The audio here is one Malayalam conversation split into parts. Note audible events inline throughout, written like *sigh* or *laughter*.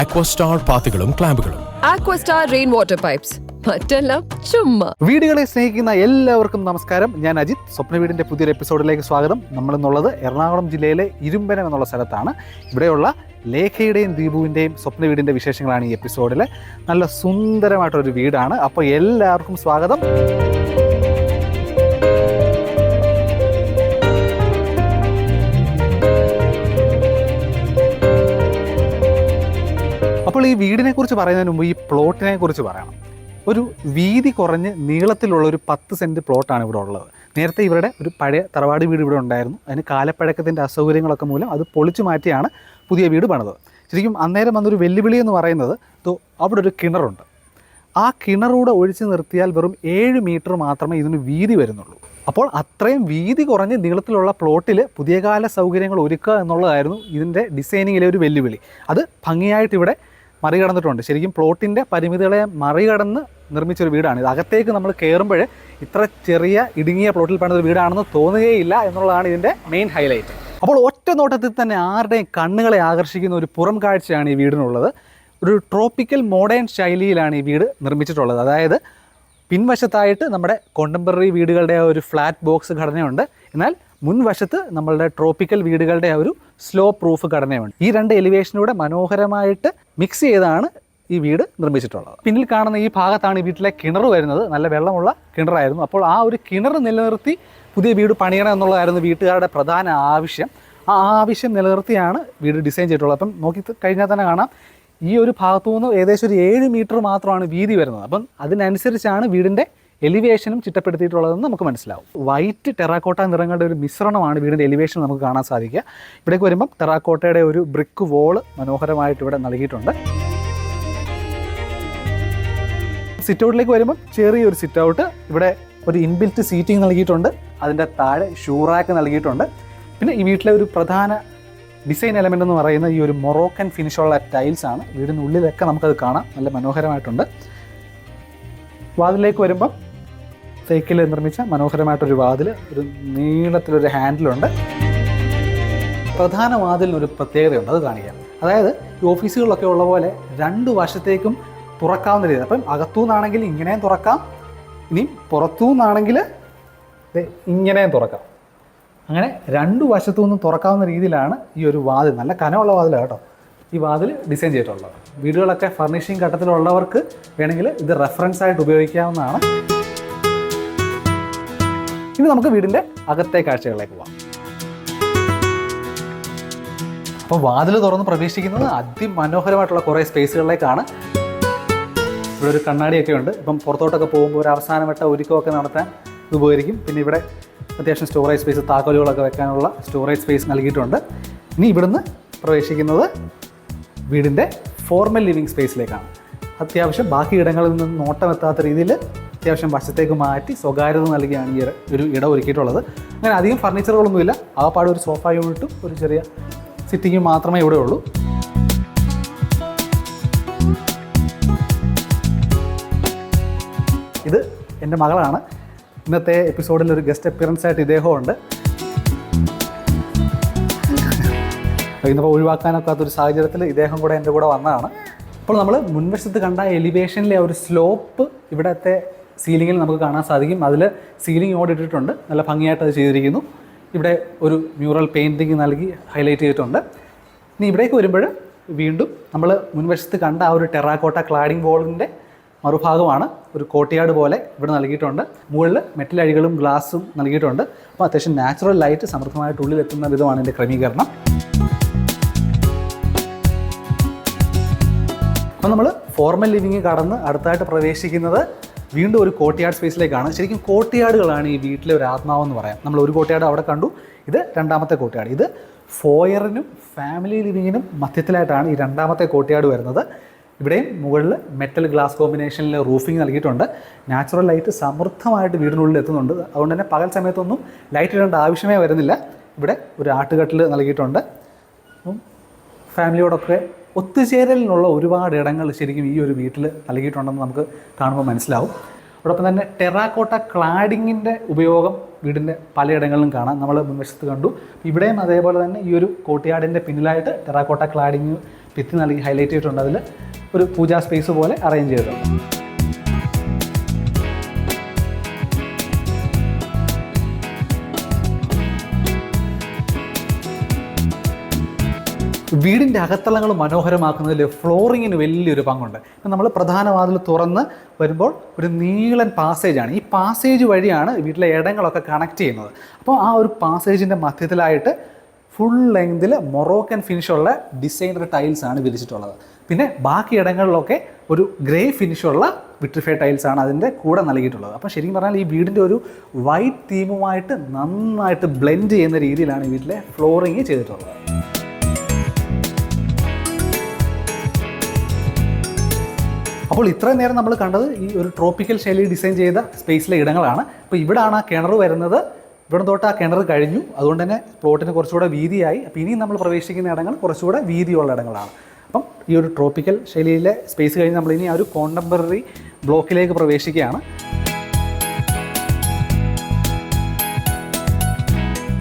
അക്വസ്റ്റാർ പാത്തുകളും ക്ലാമ്പുകളും. ആക്വസ്റ്റാർ റെയിൻ വാട്ടർ പൈപ്സ് മറ്റെല്ലാം ചുമ്മാ. വീടുകളെ സ്നേഹിക്കുന്ന എല്ലാവർക്കും നമസ്കാരം. ഞാൻ അജിത്. സ്വപ്ന വീടിന്റെ പുതിയൊരു എപ്പിസോഡിലേക്ക് സ്വാഗതം. നമ്മൾ എന്നുള്ളത് എറണാകുളം ജില്ലയിലെ ഇരുമ്പനം എന്നുള്ള സ്ഥലത്താണ്. ഇവിടെയുള്ള ലേഖയുടെയും ദീപുവിന്റെയും സ്വപ്ന വീടിന്റെ വിശേഷങ്ങളാണ് ഈ എപ്പിസോഡിൽ നല്ല സുന്ദരമായിട്ടൊരു വീടാണ്. അപ്പോൾ എല്ലാവർക്കും സ്വാഗതം. ഈ വീടിനെ കുറിച്ച് പറയുന്നതിന് മുമ്പ് ഈ പ്ലോട്ടിനെ കുറിച്ച് പറയണം. ഒരു വീതി കുറഞ്ഞ് നീളത്തിലുള്ള ഒരു പത്ത് സെന്റ് പ്ലോട്ടാണ് ഇവിടെ ഉള്ളത്. നേരത്തെ ഇവരുടെ ഒരു പഴയ തറവാട് വീട് ഇവിടെ ഉണ്ടായിരുന്നു. അതിന് കാലപ്പഴക്കത്തിന്റെ അസൗകര്യങ്ങളൊക്കെ മൂലം അത് പൊളിച്ചു മാറ്റിയാണ് പുതിയ വീട് പണിത് ശരിക്കും അന്നേരം വന്നൊരു വെല്ലുവിളി എന്ന് പറയുന്നത് അവിടെ ഒരു കിണറുണ്ട്. ആ കിണറൂടെ ഒഴിച്ചു നിർത്തിയാൽ വെറും ഏഴ് മീറ്റർ മാത്രമേ ഇതിന് വീതി വരുന്നുള്ളൂ. അപ്പോൾ അത്രയും വീതി കുറഞ്ഞ് നീളത്തിലുള്ള പ്ലോട്ടിൽ പുതിയ കാല സൗകര്യങ്ങൾ ഒരുക്കുക എന്നുള്ളതായിരുന്നു ഇതിന്റെ ഡിസൈനിങ്ങിലെ ഒരു വെല്ലുവിളി. അത് ഭംഗിയായിട്ട് ഇവിടെ മറികടന്നിട്ടുണ്ട്. ശരിക്കും പ്ലോട്ടിന്റെ പരിമിതികളെ മറികടന്ന് നിർമ്മിച്ചൊരു വീടാണ് ഇത്. അകത്തേക്ക് നമ്മൾ കയറുമ്പോൾ ഇത്ര ചെറിയ ഇടുങ്ങിയ പ്ലോട്ടിൽ പണിതൊരു വീടാണെന്ന് തോന്നുകയില്ല എന്നുള്ളതാണ് ഇതിന്റെ മെയിൻ ഹൈലൈറ്റ് അപ്പോൾ ഒറ്റ നോട്ടത്തിൽ തന്നെ ആരുടെയും കണ്ണുകളെ ആകർഷിക്കുന്ന ഒരു പുറം കാഴ്ചയാണ് ഈ വീടിനുള്ളത്. ഒരു ട്രോപ്പിക്കൽ മോഡേൺ ശൈലിയിലാണ് ഈ വീട് നിർമ്മിച്ചിട്ടുള്ളത്. അതായത് പിൻവശത്തായിട്ട് നമ്മുടെ കോണ്ടംപററി വീടുകളുടെ ഒരു ഫ്ലാറ്റ് ബോക്സ് ഘടനയുണ്ട്. എന്നാൽ മുൻവശത്ത് നമ്മളുടെ ട്രോപ്പിക്കൽ വീടുകളുടെ ഒരു സ്ലോ പ്രൂഫ് ഘടനയുണ്ട്. ഈ രണ്ട് എലിവേഷനൂടെ മനോഹരമായിട്ട് മിക്സ് ചെയ്താണ് ഈ വീട് നിർമ്മിച്ചിട്ടുള്ളത്. പിന്നിൽ കാണുന്ന ഈ ഭാഗത്താണ് ഈ വീട്ടിലെ കിണർ വരുന്നത്. നല്ല വെള്ളമുള്ള കിണറായിരുന്നു. അപ്പോൾ ആ ഒരു കിണർ നിലനിർത്തി പുതിയ വീട് പണിയണം എന്നുള്ളതായിരുന്നു വീട്ടുകാരുടെ പ്രധാന ആവശ്യം. ആ ആവശ്യം നിലനിർത്തിയാണ് വീട് ഡിസൈൻ ചെയ്തിട്ടുള്ളത്. അപ്പം നോക്കി കഴിഞ്ഞാൽ തന്നെ കാണാം. ഈ ഒരു ഭാഗത്തു നിന്ന് ഏകദേശം ഒരു ഏഴ് മീറ്റർ മാത്രമാണ് വീതി വരുന്നത്. അപ്പം അതിനനുസരിച്ചാണ് വീടിന്റെ എലിവേഷനും ചിട്ടപ്പെടുത്തിയിട്ടുള്ളതെന്ന് നമുക്ക് മനസ്സിലാവും. വൈറ്റ് ടെറാക്കോട്ട നിറങ്ങളുടെ ഒരു മിശ്രണമാണ് വീടിന്റെ എലിവേഷൻ നമുക്ക് കാണാൻ സാധിക്കുക. ഇവിടേക്ക് വരുമ്പം ടെറാക്കോട്ടയുടെ ഒരു ബ്രിക്ക് വോൾ മനോഹരമായിട്ട് ഇവിടെ നൽകിയിട്ടുണ്ട്. സിറ്റ് ഔട്ടിലേക്ക് വരുമ്പം ചെറിയൊരു സിറ്റ് ഔട്ട് ഇവിടെ ഒരു ഇൻബിൽറ്റ് സീറ്റിംഗ് നൽകിയിട്ടുണ്ട്. അതിന്റെ താഴെ ഷൂറാക്ക് നൽകിയിട്ടുണ്ട്. പിന്നെ ഈ വീട്ടിലെ ഒരു പ്രധാന ഡിസൈൻ എലമെന്റ് എന്ന് പറയുന്ന ഈ ഒരു മൊറോക്കൻ ഫിനിഷുള്ള ടൈൽസ് ആണ്. വീടിനുള്ളിലൊക്കെ നമുക്കത് കാണാം. നല്ല മനോഹരമായിട്ടുണ്ട്. വാതിലേക്ക് വരുമ്പം തേക്കിൽ നിർമ്മിച്ച മനോഹരമായിട്ടൊരു വാതിൽ ഒരു നീളത്തിലൊരു ഹാൻഡിലുണ്ട്. പ്രധാന വാതിലിന് ഒരു പ്രത്യേകതയുണ്ട് അത് കാണിക്കാം. അതായത് ഈ ഓഫീസുകളിലൊക്കെ ഉള്ള പോലെ രണ്ട് വശത്തേക്കും തുറക്കാവുന്ന രീതി അപ്പം അകത്തുനിന്നാണെങ്കിൽ ഇങ്ങനെയും തുറക്കാം ഇനി പുറത്തുനിന്നാണെങ്കിൽ ഇങ്ങനെയും തുറക്കാം. അങ്ങനെ രണ്ട് വശത്തു നിന്നും തുറക്കാവുന്ന രീതിയിലാണ് ഈ ഒരു വാതിൽ നല്ല കനമുള്ള വാതിലാണ് കേട്ടോ. ഈ വാതിൽ ഡിസൈൻ ചെയ്തിട്ടുള്ളത്. വീടുകളൊക്കെ ഫർണിഷിംഗ് ഘട്ടത്തിലുള്ളവർക്ക് വേണമെങ്കിൽ ഇത് റെഫറൻസ് ആയിട്ട് ഉപയോഗിക്കാവുന്നതാണ്. ഇനി നമുക്ക് വീടിന്റെ അകത്തെ കാഴ്ചകളിലേക്ക് പോവാം. അപ്പോൾ വാതിൽ തുറന്ന് പ്രവേശിക്കുന്നത് അതിമനോഹരമായിട്ടുള്ള കുറേ സ്പേസുകളിലേക്കാണ്. ഇവിടെ ഒരു കണ്ണാടിയൊക്കെ ഉണ്ട്. ഇപ്പം പുറത്തോട്ടൊക്കെ പോകുമ്പോൾ ഒരു അവസാനവട്ട ഒരുക്കമൊക്കെ നടത്താൻ ഇത് ഉപകരിക്കും. പിന്നെ ഇവിടെ അത്യാവശ്യം സ്റ്റോറേജ് സ്പേസ് താക്കോലുകളൊക്കെ വെക്കാനുള്ള സ്റ്റോറേജ് സ്പേസ് നൽകിയിട്ടുണ്ട്. ഇനി ഇവിടുന്ന് പ്രവേശിക്കുന്നത് വീടിന്റെ ഫോർമൽ ലിവിങ് സ്പേസിലേക്കാണ് അത്യാവശ്യം ബാക്കി ഇടങ്ങളിൽ നിന്ന് നോട്ടമെത്താത്ത രീതിയിൽ അത്യാവശ്യം വശത്തേക്ക് മാറ്റി സ്വകാര്യത നൽകിയാണ് ഈ ഒരു ഇടം ഒരുക്കിയിട്ടുള്ളത്. അങ്ങനെ അധികം ഫർണിച്ചറുകളൊന്നുമില്ല. ആ പാട് ഒരു സോഫ യൂണിറ്റും ഒരു ചെറിയ സിറ്റിങ്ങും മാത്രമേ ഇവിടെ ഉള്ളൂ. ഇത് എന്റെ മകളാണ്. ഇന്നത്തെ എപ്പിസോഡിൽ ഒരു ഗസ്റ്റ് അപ്പിയറൻസ് ആയിട്ട് ഇദ്ദേഹം ഉണ്ട് ഇന്നിപ്പോൾ ഒഴിവാക്കാനൊക്കാത്തൊരു സാഹചര്യത്തിൽ ഇദ്ദേഹം കൂടെ എന്റെ കൂടെ വന്നതാണ്. അപ്പോൾ നമ്മൾ മുൻവശത്ത് കണ്ട എലിവേഷനിലെ ഒരു സ്ലോപ്പ് ഇവിടുത്തെ സീലിങ്ങിൽ നമുക്ക് കാണാൻ സാധിക്കും. അതിൽ സീലിംഗ് ഓട് ഇട്ടിട്ടുണ്ട്. നല്ല ഭംഗിയായിട്ട് അത് ചെയ്തിരിക്കുന്നു. ഇവിടെ ഒരു മ്യൂറൽ പെയിന്റിങ് നൽകി ഹൈലൈറ്റ് ചെയ്തിട്ടുണ്ട്. ഇനി ഇവിടേക്ക് വരുമ്പോൾ വീണ്ടും നമ്മൾ മുൻവശത്ത് കണ്ട ആ ഒരു ടെറാക്കോട്ട ക്ലാഡിംഗ് ബോളിന്റെ മറുഭാഗമാണ്. ഒരു കോട്ടയാട് പോലെ ഇവിടെ നൽകിയിട്ടുണ്ട്. മുകളിൽ മെറ്റൽ അഴികളും ഗ്ലാസും നൽകിയിട്ടുണ്ട്. അപ്പോൾ അത്യാവശ്യം നാച്ചുറൽ ലൈറ്റ് സമൃദ്ധമായിട്ട് ഉള്ളിലെത്തുന്ന വിധമാണ് എന്റെ ക്രമീകരണം. അപ്പോൾ നമ്മൾ ഫോർമൽ ലിവിങ് കടന്ന് അടുത്തായിട്ട് പ്രവേശിക്കുന്നത് വീണ്ടും ഒരു കോട്ടയാട് സ്പേസിലേക്കാണ്. ശരിക്കും കോട്ടയാടുകളാണ് ഈ വീട്ടിലെ ഒരു ആത്മാവെന്ന് പറയാം. നമ്മൾ ഒരു കോട്ടയാട് അവിടെ കണ്ടു. ഇത് രണ്ടാമത്തെ കോട്ടയാട് ഇത് ഫോയറിനും ഫാമിലി ലിവിങ്ങിനും മധ്യത്തിലായിട്ടാണ് ഈ രണ്ടാമത്തെ കോട്ടയാട് വരുന്നത്. ഇവിടെയും മുകളിൽ മെറ്റൽ ഗ്ലാസ് കോമ്പിനേഷനിൽ റൂഫിംഗ് നൽകിയിട്ടുണ്ട്. നാച്ചുറൽ ലൈറ്റ് സമൃദ്ധമായിട്ട് വീടിനുള്ളിൽ എത്തുന്നുണ്ട്. അതുകൊണ്ട് തന്നെ പകൽ സമയത്തൊന്നും ലൈറ്റ് ഇടേണ്ട ആവശ്യമേ വരുന്നില്ല. ഇവിടെ ഒരു ആട്ടുകട്ടിൽ നൽകിയിട്ടുണ്ട്. അപ്പം ഫാമിലിയോടൊക്കെ ഒത്തുചേരലിനുള്ള ഒരുപാട് ഇടങ്ങൾ ശരിക്കും ഈ ഒരു വീട്ടിൽ നൽകിയിട്ടുണ്ടെന്ന് നമുക്ക് കാണുമ്പോൾ മനസ്സിലാവും. അതോടൊപ്പം തന്നെ ടെറാക്കോട്ട ക്ലാഡിങ്ങിന്റെ ഉപയോഗം വീടിന്റെ പലയിടങ്ങളിലും കാണാം. നമ്മൾ മുൻവശത്ത് കണ്ടു. ഇവിടെയും അതേപോലെ തന്നെ ഈ ഒരു കോട്ടിയാടിന്റെ പിന്നിലായിട്ട് ടെറാക്കോട്ട ക്ലാഡിങ് ഭിത്തി നൽകി ഹൈലൈറ്റ് ചെയ്തിട്ടുണ്ട്. അതിൽ ഒരു പൂജാ സ്പേസ് പോലെ അറേഞ്ച് ചെയ്തിട്ടുണ്ട്. വീടിന്റെ അകത്തളങ്ങൾ മനോഹരമാക്കുന്നതിൽ ഫ്ലോറിങ്ങിന് വലിയൊരു പങ്കുണ്ട്. നമ്മൾ പ്രധാന വാതിൽ തുറന്ന് വരുമ്പോൾ ഒരു നീളൻ പാസേജാണ്. ഈ പാസേജ് വഴിയാണ് വീട്ടിലെ ഇടങ്ങളൊക്കെ കണക്ട് ചെയ്യുന്നത്. അപ്പോൾ ആ ഒരു പാസേജിന്റെ മധ്യത്തിലായിട്ട് ഫുൾ ലെങ്തിൽ മൊറോക്കൻ ഫിനിഷുള്ള ഡിസൈനർ ടൈൽസ് ആണ് വിരിച്ചിട്ടുള്ളത്. പിന്നെ ബാക്കി ഇടങ്ങളിലൊക്കെ ഒരു ഗ്രേ ഫിനിഷുള്ള വിട്രിഫൈ ടൈൽസ് ആണ് അതിന്റെ കൂടെ നൽകിയിട്ടുള്ളത്. അപ്പോൾ ശരിക്കും പറഞ്ഞാൽ ഈ വീടിന്റെ ഒരു വൈറ്റ് തീമുമായിട്ട് നന്നായിട്ട് ബ്ലെൻഡ് ചെയ്യുന്ന രീതിയിലാണ് ഈ വീട്ടിലെ ഫ്ലോറിങ് ചെയ്തിട്ടുള്ളത്. അപ്പോൾ ഇത്രയും നേരം നമ്മൾ കണ്ടത് ഈ ഒരു ട്രോപ്പിക്കൽ ശൈലി ഡിസൈൻ ചെയ്ത സ്പേസിലെ ഇടങ്ങളാണ്. അപ്പോൾ ഇവിടാണ് ആ കിണർ വരുന്നത്. ഇവിടെ തൊട്ട് ആ കിണർ കഴിഞ്ഞു. അതുകൊണ്ട് തന്നെ പ്ലോട്ടിന് കുറച്ചുകൂടെ വീതിയായി. അപ്പോൾ ഇനിയും നമ്മൾ പ്രവേശിക്കുന്ന ഇടങ്ങൾ കുറച്ചുകൂടെ വീതിയുള്ള ഇടങ്ങളാണ്. അപ്പം ഈ ഒരു ട്രോപ്പിക്കൽ ശൈലിയിലെ സ്പേസ് കഴിഞ്ഞ് നമ്മൾ ഇനി ആ ഒരു കോണ്ടംപററി ബ്ലോക്കിലേക്ക് പ്രവേശിക്കുകയാണ്.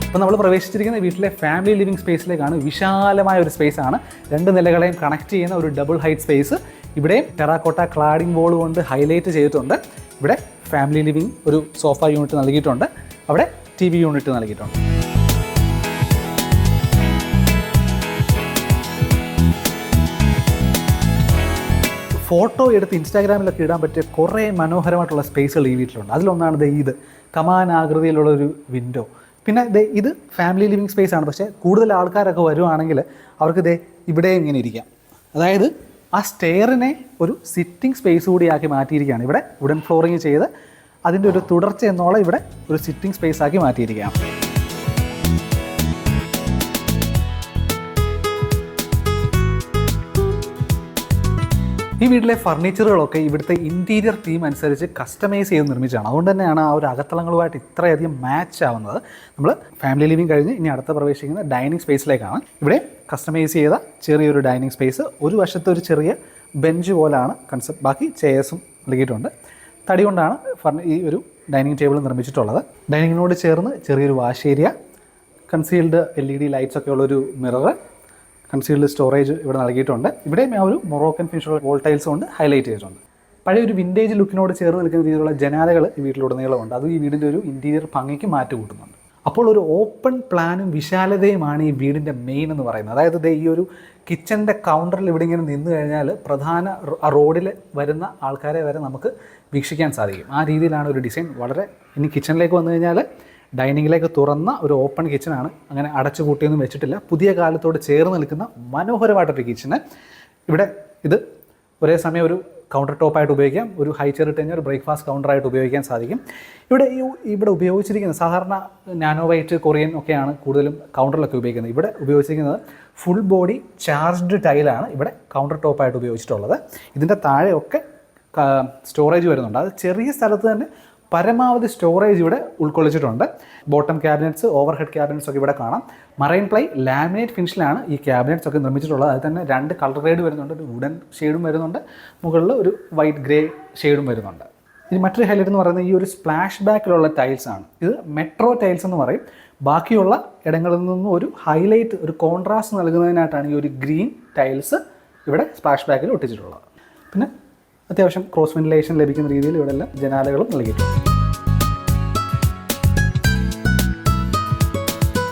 അപ്പോൾ നമ്മൾ പ്രവേശിച്ചിരിക്കുന്ന വീട്ടിലെ ഫാമിലി ലിവിംഗ് സ്പേസിലേക്കാണ് വിശാലമായ ഒരു സ്പേസ് ആണ്. രണ്ട് നിലകളെയും കണക്ട് ചെയ്യുന്ന ഒരു ഡബിൾ ഹൈറ്റ് സ്പേസ് ഇവിടെ ടെറാക്കോട്ട ക്ലാഡിംഗ് ബോൾ കൊണ്ട് ഹൈലൈറ്റ് ചെയ്തിട്ടുണ്ട്. ഇവിടെ ഫാമിലി ലിവിംഗ് ഒരു സോഫ യൂണിറ്റ് നൽകിയിട്ടുണ്ട്. അവിടെ ടി വി യൂണിറ്റ് നൽകിയിട്ടുണ്ട്. ഫോട്ടോ എടുത്ത് ഇൻസ്റ്റാഗ്രാമിലൊക്കെ ഇടാൻ പറ്റിയ കുറേ മനോഹരമായിട്ടുള്ള സ്പേസുകൾ ഈ വീട്ടിലുണ്ട്. അതിലൊന്നാണ് ഇത്. കമാൻ ആകൃതിയിലുള്ള ഒരു വിൻഡോ പിന്നെ ദേ ഇത് ഫാമിലി ലിവിങ് സ്പേസ് ആണ്. പക്ഷേ കൂടുതൽ ആൾക്കാരൊക്കെ വരുവാണെങ്കിൽ അവർക്ക് ദേ ഇവിടെ ഇങ്ങനെ ഇരിക്കാം. അതായത് ആ സ്റ്റെയറിനെ ഒരു സിറ്റിംഗ് സ്പേസ് കൂടിയാക്കി മാറ്റിയിരിക്കുകയാണ്. ഇവിടെ വുഡൻ ഫ്ലോറിങ് ചെയ്ത് അതിന്റെ ഒരു തുടർച്ച എന്നോളം ഇവിടെ ഒരു സിറ്റിംഗ് സ്പേസ് ആക്കി മാറ്റിയിരിക്കുകയാണ്. ഈ വീട്ടിലെ ഫർണിച്ചറുകളൊക്കെ ഇവിടുത്തെ ഇന്റീരിയർ തീം അനുസരിച്ച് കസ്റ്റമൈസ് ചെയ്ത് നിർമ്മിച്ചതാണ്. അതുകൊണ്ട് തന്നെയാണ് ആ ഒരു അകത്തളങ്ങളുമായിട്ട് ഇത്രയധികം മാച്ച് ആവുന്നത്. നമ്മൾ ഫാമിലി ലിവിങ് കഴിഞ്ഞ് ഇനി അടുത്ത പ്രവേശിക്കുന്ന ഡൈനിങ് സ്പേസിലേക്കാണ് ഇവിടെ കസ്റ്റമൈസ് ചെയ്ത ചെറിയൊരു ഡൈനിങ് സ്പേസ് ഒരു വശത്ത് ഒരു ചെറിയ ബെഞ്ച് പോലാണ് കൺസെപ്റ്റ് ബാക്കി ചെയർസും നൽകിയിട്ടുണ്ട്. തടി കൊണ്ടാണ് ഫർണി ഈ ഒരു ഡൈനിങ് ടേബിൾ നിർമ്മിച്ചിട്ടുള്ളത്. ഡൈനിങ്ങിനോട് ചേർന്ന് ചെറിയൊരു wash area concealed L E D lights ഒക്കെ ഉള്ളൊരു മിറർ കൺസീൽഡ് സ്റ്റോറേജ് ഇവിടെ നൽകിയിട്ടുണ്ട്. ഇവിടെയും ആ ഒരു മൊറോക്കൻ ഫിനിഷുള്ള വോൾ ടൈൽസ് കൊണ്ട് ഹൈലൈറ്റ് ചെയ്തിട്ടുണ്ട്. പഴയ ഒരു വിന്റേജ് ലുക്കിനോട് ചേർന്ന് നിൽക്കുന്ന രീതിയിലുള്ള ജനാലകൾ ഈ വീട്ടിലുടനീളമുണ്ട് അത് ഈ വീടിന്റെ ഒരു ഇന്റീരിയർ ഭംഗിക്ക് മാറ്റി കൂട്ടുന്നുണ്ട്. അപ്പോൾ ഒരു ഓപ്പൺ പ്ലാനും വിശാലതയുമാണ് ഈ വീടിന്റെ മെയിൻ എന്ന് പറയുന്നത്. അതായത് ഈ ഒരു കിച്ചന്റെ കൗണ്ടറിൽ ഇവിടെ ഇങ്ങനെ നിന്ന് കഴിഞ്ഞാൽ പ്രധാന റോഡിൽ വരുന്ന ആൾക്കാരെ വരെ നമുക്ക് വീക്ഷിക്കാൻ സാധിക്കും. ആ രീതിയിലാണ് ഒരു ഡിസൈൻ വളരെ ഇനി കിച്ചണിലേക്ക് വന്നു കഴിഞ്ഞാൽ ഡൈനിങ്ങിലേക്ക് തുറന്ന ഒരു ഓപ്പൺ കിച്ചണാണ് അങ്ങനെ അടച്ചു കൂട്ടിയൊന്നും വെച്ചിട്ടില്ല. പുതിയ കാലത്തോട് ചേർന്ന് നിൽക്കുന്ന മനോഹരമായിട്ടൊരു കിച്ചണ് ഇവിടെ ഇത് ഒരേ സമയം ഒരു കൗണ്ടർ ടോപ്പായിട്ട് ഉപയോഗിക്കാം. ഒരു ഹൈ ചെയർ ഇട്ട് ഒരു ബ്രേക്ക്ഫാസ്റ്റ് കൗണ്ടറായിട്ട് ഉപയോഗിക്കാൻ സാധിക്കും. ഇവിടെ ഇവിടെ ഉപയോഗിച്ചിരിക്കുന്നത് സാധാരണ നാനോവൈറ്റ് കൊറിയൻ ഒക്കെയാണ് കൂടുതലും കൗണ്ടറിലൊക്കെ ഉപയോഗിക്കുന്നത്. ഇവിടെ ഉപയോഗിച്ചിരിക്കുന്നത് ഫുൾ ബോഡി ചാർജ്ഡ് ടൈലാണ് ഇവിടെ കൗണ്ടർ ടോപ്പായിട്ട് ഉപയോഗിച്ചിട്ടുള്ളത്. ഇതിന്റെ താഴെയൊക്കെ സ്റ്റോറേജ് വരുന്നുണ്ട്. അത് ചെറിയ സ്ഥലത്ത് തന്നെ പരമാവധി സ്റ്റോറേജ് ഇവിടെ ഉൾക്കൊള്ളിച്ചിട്ടുണ്ട്. Bottom cabinets overhead cabinets ഒക്കെ ഇവിടെ കാണാം. മറൈൻ പ്ലൈ ലാമിനേറ്റ് ഫിനിഷിലാണ് ഈ ക്യാബിനറ്റ്സ് ഒക്കെ നിർമ്മിച്ചിട്ടുള്ളത്. അതിൽ തന്നെ രണ്ട് കളർ ഗ്രേഡ് വരുന്നുണ്ട് ഒരു വുഡൻ ഷെയ്ഡും വരുന്നുണ്ട്. മുകളിൽ ഒരു വൈറ്റ് ഗ്രേ ഷെയ്ഡും വരുന്നുണ്ട്. ഇനി മറ്റൊരു ഹൈലൈറ്റ് എന്ന് പറയുന്നത് ഈ ഒരു സ്പ്ലാഷ് ബാക്കിലുള്ള ടൈൽസ് ആണ്. ഇത് മെട്രോ ടൈൽസ് എന്ന് പറയും. ബാക്കിയുള്ള ഇടങ്ങളിൽ നിന്നും ഒരു ഹൈലൈറ്റ് ഒരു കോൺട്രാസ്റ്റ് നൽകുന്നതിനായിട്ടാണ് ഈ ഒരു ഗ്രീൻ ടൈൽസ് ഇവിടെ സ്പ്ലാഷ് ബാക്കിൽ ഒട്ടിച്ചിട്ടുള്ളത്. പിന്നെ അത്യാവശ്യം ക്രോസ് വെന്റിലേഷൻ ലഭിക്കുന്ന രീതിയിൽ ഇവിടെ എല്ലാം ജനാലകളും നൽകിയിട്ടുണ്ട്.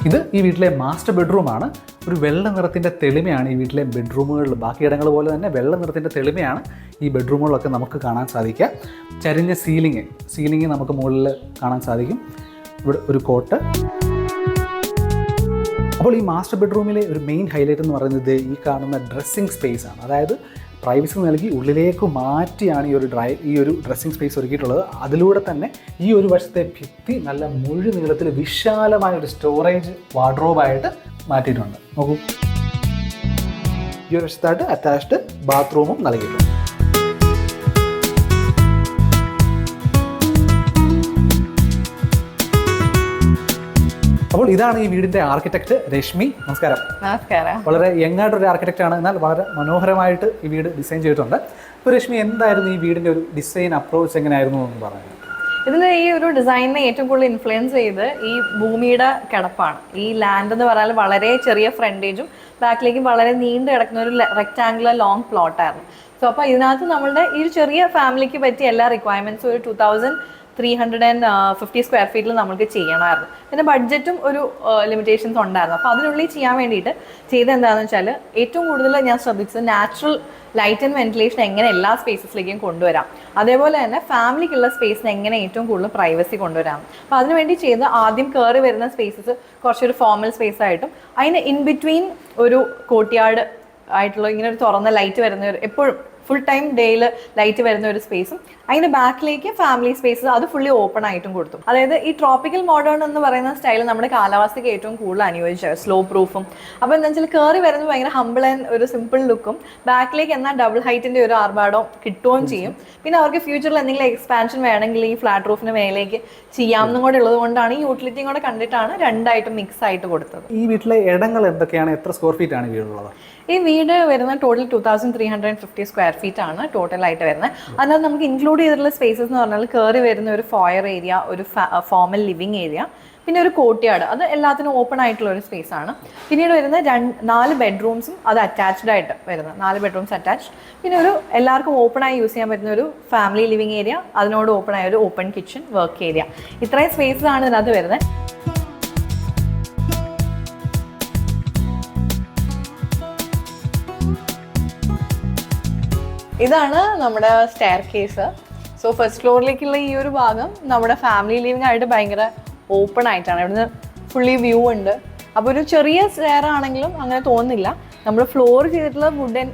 ഇത് ഈ വീട്ടിലെ മാസ്റ്റർ ബെഡ്റൂമാണ് ഒരു വെള്ള നിറത്തിന്റെ തെളിമയാണ് ഈ വീട്ടിലെ ബെഡ്റൂമുകളിൽ ബാക്കി ഇടങ്ങൾ പോലെ തന്നെ വെള്ള നിറത്തിന്റെ തെളിമയാണ് ഈ ബെഡ്റൂമുകളിലൊക്കെ നമുക്ക് കാണാൻ സാധിക്കുക. ചരിഞ്ഞ സീലിംഗ് സീലിംഗ് നമുക്ക് മുകളിൽ കാണാൻ സാധിക്കും. ഇവിടെ ഒരു കോട്ട് അപ്പോൾ ഈ മാസ്റ്റർ ബെഡ്റൂമിലെ ഒരു മെയിൻ ഹൈലൈറ്റ് എന്ന് പറയുന്നത് ഈ കാണുന്ന ഡ്രസ്സിംഗ് സ്പേസ് ആണ്. അതായത് പ്രൈവസി നൽകി ഉള്ളിലേക്ക് മാറ്റിയാണ് ഈ ഒരു ഡ്രൈ ഈ ഒരു ഡ്രസ്സിംഗ് സ്പേസ് ഒരുക്കിയിട്ടുള്ളത്. അതിലൂടെ തന്നെ ഈ ഒരു വശത്തെ ഭിത്തി നല്ല മുഴു നീളത്തിൽ വിശാലമായ ഒരു സ്റ്റോറേജ് വാർഡ്രോബായിട്ട് മാറ്റിയിട്ടുണ്ട്. നോക്കൂ. ഈ ഒരു വശത്തായിട്ട് അറ്റാച്ച്ഡ് ബാത്റൂമും നൽകിയിട്ടുണ്ട്. അപ്പോൾ ഇതാണ് ഈ വീടിന്റെ ആർക്കിടെക്ട് രശ്മി. നമസ്കാരം. നമസ്കാരം. വളരെ യങ് ആയിട്ടൊരു ആർക്കിടെക്ട് ആണ്. എന്നാൽ വളരെ മനോഹരമായിട്ട് ഈ വീട് ഡിസൈൻ ചെയ്തിട്ടുണ്ട്. അപ്പോൾ രശ്മി എന്തായിരുന്നു ഈ വീടിന്റെ ഒരു ഡിസൈൻ അപ്രോച്ച് എങ്ങനെയായിരുന്നു എന്ന് പറഞ്ഞു ഇതിന് ഈ ഒരു ഡിസൈനിനെ ഏറ്റവും കൂടുതൽ ഇൻഫ്ലുവൻസ് ചെയ്ത് ഈ ഭൂമിയുടെ കിടപ്പാണ്. ഈ ലാൻഡ് എന്ന് പറഞ്ഞാൽ വളരെ ചെറിയ ഫ്രണ്ടേജും ബാക്കിലേക്കും വളരെ നീണ്ടു കിടക്കുന്ന ഒരു റെക്ടാങ്കുലർ ലോങ് പ്ലോട്ടായിരുന്നു സോ അപ്പോൾ ഇതിനകത്ത് നമ്മളുടെ ഈ ഒരു ചെറിയ ഫാമിലിക്ക് പറ്റിയ എല്ലാ റിക്വയർമെന്റ്സും ഒരു two thousand three hundred and fifty square ഫീറ്റിൽ നമുക്ക് ചെയ്യണമായിരുന്നു. പിന്നെ ബഡ്ജറ്റും ഒരു ലിമിറ്റേഷൻസ് ഉണ്ടായിരുന്നു. അപ്പോൾ അതിനുള്ളിൽ ചെയ്യാൻ വേണ്ടിയിട്ട് ചെയ്ത് എന്താണെന്ന് വെച്ചാൽ ഏറ്റവും കൂടുതൽ ഞാൻ ശ്രദ്ധിച്ചത് നാച്ചുറൽ ലൈറ്റ് ആൻഡ് വെന്റിലേഷൻ എങ്ങനെ എല്ലാ സ്പേസസിലേക്കും കൊണ്ടുവരാം. അതേപോലെ തന്നെ ഫാമിലിക്കുള്ള സ്പേസിന് എങ്ങനെ ഏറ്റവും കൂടുതൽ പ്രൈവസി കൊണ്ടുവരാം. അപ്പോൾ അതിനുവേണ്ടി ചെയ്ത് ആദ്യം കയറി വരുന്ന സ്പേസസ് കുറച്ചൊരു ഫോർമൽ സ്പേസ് ആയിട്ടും അതിന് ഇൻ ബിറ്റ്വീൻ ഒരു കോട്ടിയാട് ആയിട്ടുള്ള ഇങ്ങനെ ഒരു തുറന്ന ലൈറ്റ് വരുന്ന ഒരു എപ്പോഴും ഫുൾ ടൈം ഡേയിൽ ലൈറ്റ് വരുന്ന ഒരു സ്പേസും അതിന്റെ ബാക്കിലേക്ക് ഫാമിലി സ്പേസ് അത് ഫുള്ളി ഓപ്പൺ ആയിട്ടും കൊടുത്തു. അതായത് ഈ ട്രോപ്പിക്കൽ മോഡേൺ എന്ന് പറയുന്ന സ്റ്റൈൽ നമ്മുടെ കാലാവസ്ഥയ്ക്ക് ഏറ്റവും കൂടുതൽ അനുയോജിച്ചത് സ്ലോ പ്രൂഫും അപ്പോൾ എന്താ വെച്ചാൽ കയറി വരുന്നത് ഭയങ്കര ഹമ്പിൾ ആൻഡ് ഒരു സിമ്പിൾ ലുക്കും ബാക്കിലേക്ക് എന്നാൽ ഡബിൾ ഹൈറ്റിന്റെ ഒരു ആർഭാടം കിട്ടുകയും ചെയ്യും. പിന്നെ അവർക്ക് ഫ്യൂച്ചറിൽ എന്തെങ്കിലും എക്സ്പാൻഷൻ വേണമെങ്കിൽ ഈ ഫ്ലാറ്റ് റൂഫിന് മേലേക്ക് ചെയ്യാമെന്നും കൂടെ ഉള്ളത് കൊണ്ടാണ് ഈ യൂട്ടിലിറ്റിയും കൂടെ കണ്ടിട്ടാണ് രണ്ടായിട്ട് മിക്സ് ആയിട്ട് കൊടുത്തത്. ഈ വീട്ടിലെ ഇടങ്ങൾ എന്തൊക്കെയാണ്? എത്ര സ്ക്വയർ ഫീറ്റ് ആണ് വീടുള്ളത്? ഈ വീട് വരുന്ന total two thousand three hundred fifty square feet ആണ് ടോട്ടൽ ആയിട്ട് വരുന്നത്. അതിനകത്ത് നമുക്ക് ഇൻക്ലൂഡ് ചെയ്തിട്ടുള്ള സ്പേസസ് എന്ന് പറഞ്ഞാൽ കയറി വരുന്ന ഒരു ഫോയർ ഏരിയ ഒരു ഫോമൽ ലിവിങ് ഏരിയ പിന്നെ ഒരു കോട്ടിയാട് അത് എല്ലാത്തിനും ഓപ്പൺ ആയിട്ടുള്ള ഒരു സ്പേസ് ആണ്. പിന്നീട് വരുന്ന രണ്ട് നാല് ബെഡ്റൂംസും അത് അറ്റാച്ച്ഡ് ആയിട്ട് വരുന്നത് നാല് ബെഡ്റൂംസ് അറ്റാച്ച്ഡ് പിന്നെ ഒരു എല്ലാവർക്കും ഓപ്പൺ ആയി യൂസ് ചെയ്യാൻ പറ്റുന്ന ഒരു ഫാമിലി ലിവിങ് ഏരിയ അതിനോട് ഓപ്പൺ ആയ ഒരു ഓപ്പൺ കിച്ചൺ വർക്ക് ഏരിയ ഇത്രയും സ്പേസസ് ആണ് ഇതിനകത്ത് വരുന്നത്. ഇതാണ് നമ്മുടെ സ്റ്റെയർ കേസ് സോ ഫസ്റ്റ് ഫ്ലോറിലേക്കുള്ള ഈ ഒരു ഭാഗം നമ്മുടെ ഫാമിലി ലിവിംഗ് ആയിട്ട് ഭയങ്കര ഓപ്പൺ ആയിട്ടാണ്. ഇവിടുന്ന് ഫുള്ളി വ്യൂ ഉണ്ട്. അപ്പോൾ ഒരു ചെറിയ സ്റ്റെയർ ആണെങ്കിലും അങ്ങനെ തോന്നുന്നില്ല. നമ്മൾ ഫ്ലോർ ചെയ്തിട്ടുള്ള വുഡൻ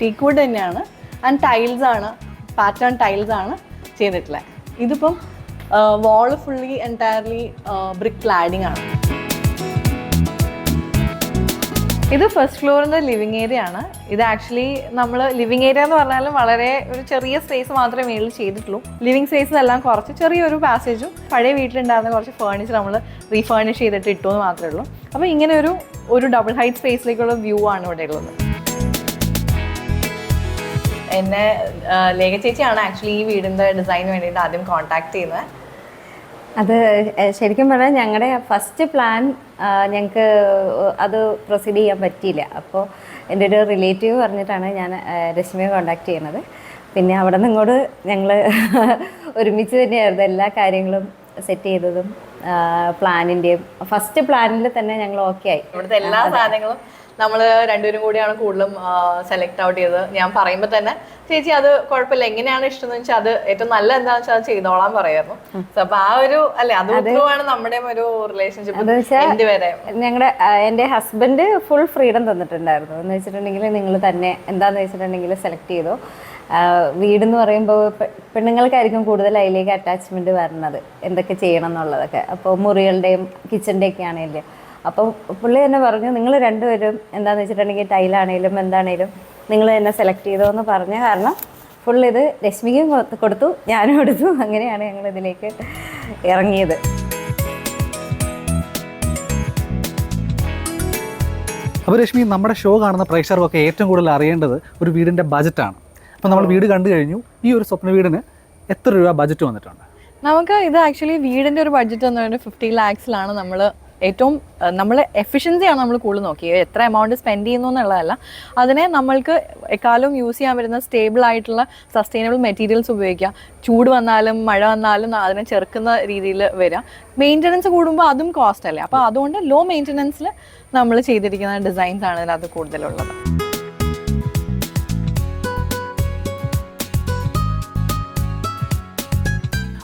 ടീക്ക് വുഡ് തന്നെയാണ്. ആൻഡ് ടൈൽസ് ആണ് പാറ്റേൺ ടൈൽസ് ആണ് ചെയ്തിട്ടുള്ളത്. ഇതിപ്പം wall fully entirely brick cladding ആണ്. ഇത് ഫസ്റ്റ് ഫ്ലോറിന്റെ ലിവിങ് ഏരിയ ആണ്. ഇത് ആക്ച്വലി നമ്മൾ ലിവിങ് ഏരിയ എന്ന് പറഞ്ഞാലും വളരെ ഒരു ചെറിയ സ്പേസ് മാത്രമേ മേളിൽ ചെയ്തിട്ടുള്ളൂ. ലിവിങ് സ്പേസ് എല്ലാം കുറച്ച് ചെറിയൊരു പാസേജും പഴയ വീട്ടിലുണ്ടായിരുന്ന കുറച്ച് ഫേർണിച്ചർ നമ്മൾ റീഫേർണിഷ് ചെയ്തിട്ട് ഇട്ടു എന്ന് മാത്രമേ ഉള്ളൂ. അപ്പോൾ ഇങ്ങനെ ഒരു ഒരു ഡബിൾ ഹൈറ്റ് സ്പേസിലേക്കുള്ള വ്യൂ ആണ് ഇവിടെ ഉള്ളത്. എന്നെ ലേഖ ചേച്ചിയാണ് ആക്ച്വലി ഈ വീടിന്റെ ഡിസൈന് വേണ്ടിയിട്ട് ആദ്യം കോൺടാക്ട് ചെയ്യുന്നത്. അത് ശരിക്കും പറഞ്ഞാൽ ഞങ്ങളുടെ ഫസ്റ്റ് പ്ലാൻ ഞങ്ങൾക്ക് അത് പ്രൊസീഡ് ചെയ്യാൻ പറ്റിയില്ല. അപ്പോൾ എന്റെ ഒരു റിലേറ്റീവ് പറഞ്ഞിട്ടാണ് ഞാൻ രശ്മിയെ കോണ്ടാക്ട് ചെയ്യുന്നത് പിന്നെ അവിടെ നിന്ന് ഇങ്ങോട്ട് ഞങ്ങൾ *laughs* ഒരുമിച്ച് തന്നെയായിരുന്നു എല്ലാ കാര്യങ്ങളും സെറ്റ് ചെയ്തതും പ്ലാനിന്റെയും. ഫസ്റ്റ് പ്ലാനിൽ തന്നെ ഞങ്ങൾ ഓക്കെ ആയി. ഇവിടുത്തെ എല്ലാ സാധനങ്ങളും നമ്മൾ രണ്ടുപേരും കൂടിയാണ് കൂടുതലും സെലക്ട് ഔട്ട് ചെയ്തത്. ഞാൻ പറയുമ്പോൾ തന്നെ ചേച്ചി അത് കുഴപ്പമില്ല. എങ്ങനെയാണ് ഇഷ്ടം എന്ന് വെച്ചാൽ അത് ഏറ്റവും നല്ല എന്താണെന്ന് വെച്ചാൽ അത് ചെയ്തോളാൻ പറയായിരുന്നു. അപ്പൊ ആ ഒരു അല്ലെ അത് ഉത്തരവാണ് നമ്മുടെ ഒരു റിലേഷൻഷിപ്പ് വരെ? ഞങ്ങളുടെ എന്റെ ഹസ്ബൻഡ് ഫുൾ ഫ്രീഡം തന്നിട്ടുണ്ടായിരുന്നു. എന്ന് വെച്ചിട്ടുണ്ടെങ്കിൽ നിങ്ങൾ തന്നെ എന്താന്ന് വെച്ചിട്ടുണ്ടെങ്കിൽ സെലക്ട് ചെയ്തു. വീടെന്ന് പറയുമ്പോൾ പെണ്ണുങ്ങൾക്കായിരിക്കും കൂടുതൽ അതിലേക്ക് അറ്റാച്ച്മെന്റ് വരുന്നത് എന്തൊക്കെ ചെയ്യണം എന്നുള്ളതൊക്കെ. അപ്പോൾ മുറികളുടെയും കിച്ചന്റെയൊക്കെ ആണെങ്കിലും. അപ്പം പുള്ളി തന്നെ പറഞ്ഞു നിങ്ങൾ രണ്ടുപേരും എന്താണെന്ന് വെച്ചിട്ടുണ്ടെങ്കിൽ ടൈലാണേലും എന്താണേലും നിങ്ങൾ തന്നെ സെലക്ട് ചെയ്തോ എന്ന് പറഞ്ഞ. കാരണം ഫുൾ ഇത് രശ്മിക്കും കൊടുത്തു ഞാനും കൊടുത്തു. അങ്ങനെയാണ് ഞങ്ങൾ ഇതിലേക്ക് ഇറങ്ങിയത്. അപ്പോൾ രശ്മി നമ്മുടെ ഷോ കാണുന്ന പ്രേക്ഷകർക്കൊക്കെ ഏറ്റവും കൂടുതൽ അറിയേണ്ടത് ഒരു വീടിന്റെ ബജറ്റാണ് അപ്പോൾ നമ്മൾ വീട് കണ്ടു കഴിഞ്ഞു. ഈ ഒരു സ്വപ്ന വീടിന് എത്ര രൂപ ബജറ്റ് വന്നിട്ടുണ്ട്? നമുക്ക് ഇത് ആക്ച്വലി വീടിന്റെ ഒരു ബഡ്ജറ്റ് എന്ന് പറയുന്നത് ഫിഫ്റ്റി ലാക്സിലാണ് നമ്മൾ ഏറ്റവും നമ്മൾ എഫിഷ്യൻസിയാണ് നമ്മൾ കൂടുതൽ നോക്കിയത്. എത്ര എമൗണ്ട് സ്പെൻഡ് ചെയ്യുന്നു എന്നുള്ളതല്ല. അതിനെ നമ്മൾക്ക് എക്കാലവും യൂസ് ചെയ്യാൻ വരുന്ന സ്റ്റേബിൾ ആയിട്ടുള്ള സസ്റ്റൈനബിൾ മെറ്റീരിയൽസ് ഉപയോഗിക്കുക. ചൂട് വന്നാലും മഴ വന്നാലും അതിനെ ചെറുക്കുന്ന രീതിയിൽ വരിക. മെയിന്റനൻസ് കൂടുമ്പോൾ അതും കോസ്റ്റ് അല്ലേ? അപ്പോൾ അതുകൊണ്ട് ലോ മെയിന്റനൻസിൽ നമ്മൾ ചെയ്തിരിക്കുന്ന ഡിസൈൻസ് ആണ് ഇതിനകത്ത് കൂടുതലുള്ളത്.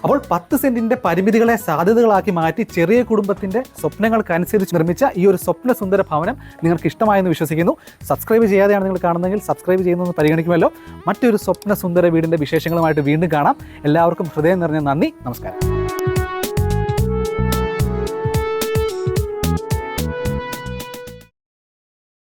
അപ്പോൾ പത്ത് സെന്റിന്റെ പരിമിതികളെ സാധ്യതകളാക്കി മാറ്റി ചെറിയ കുടുംബത്തിന്റെ സ്വപ്നങ്ങൾക്കനുസരിച്ച് നിർമ്മിച്ച ഈ ഒരു സ്വപ്ന സുന്ദര ഭവനം നിങ്ങൾക്ക് ഇഷ്ടമായെന്ന് വിശ്വസിക്കുന്നു. സബ്സ്ക്രൈബ് ചെയ്യാതെയാണ് നിങ്ങൾ കാണുന്നതെങ്കിൽ സബ്സ്ക്രൈബ് ചെയ്യുന്നതെന്ന് പരിഗണിക്കുമല്ലോ. മറ്റൊരു സ്വപ്ന സുന്ദര വീടിന്റെ വിശേഷങ്ങളുമായിട്ട് വീണ്ടും കാണാം. എല്ലാവർക്കും ഹൃദയം നിറഞ്ഞ നന്ദി. നമസ്കാരം.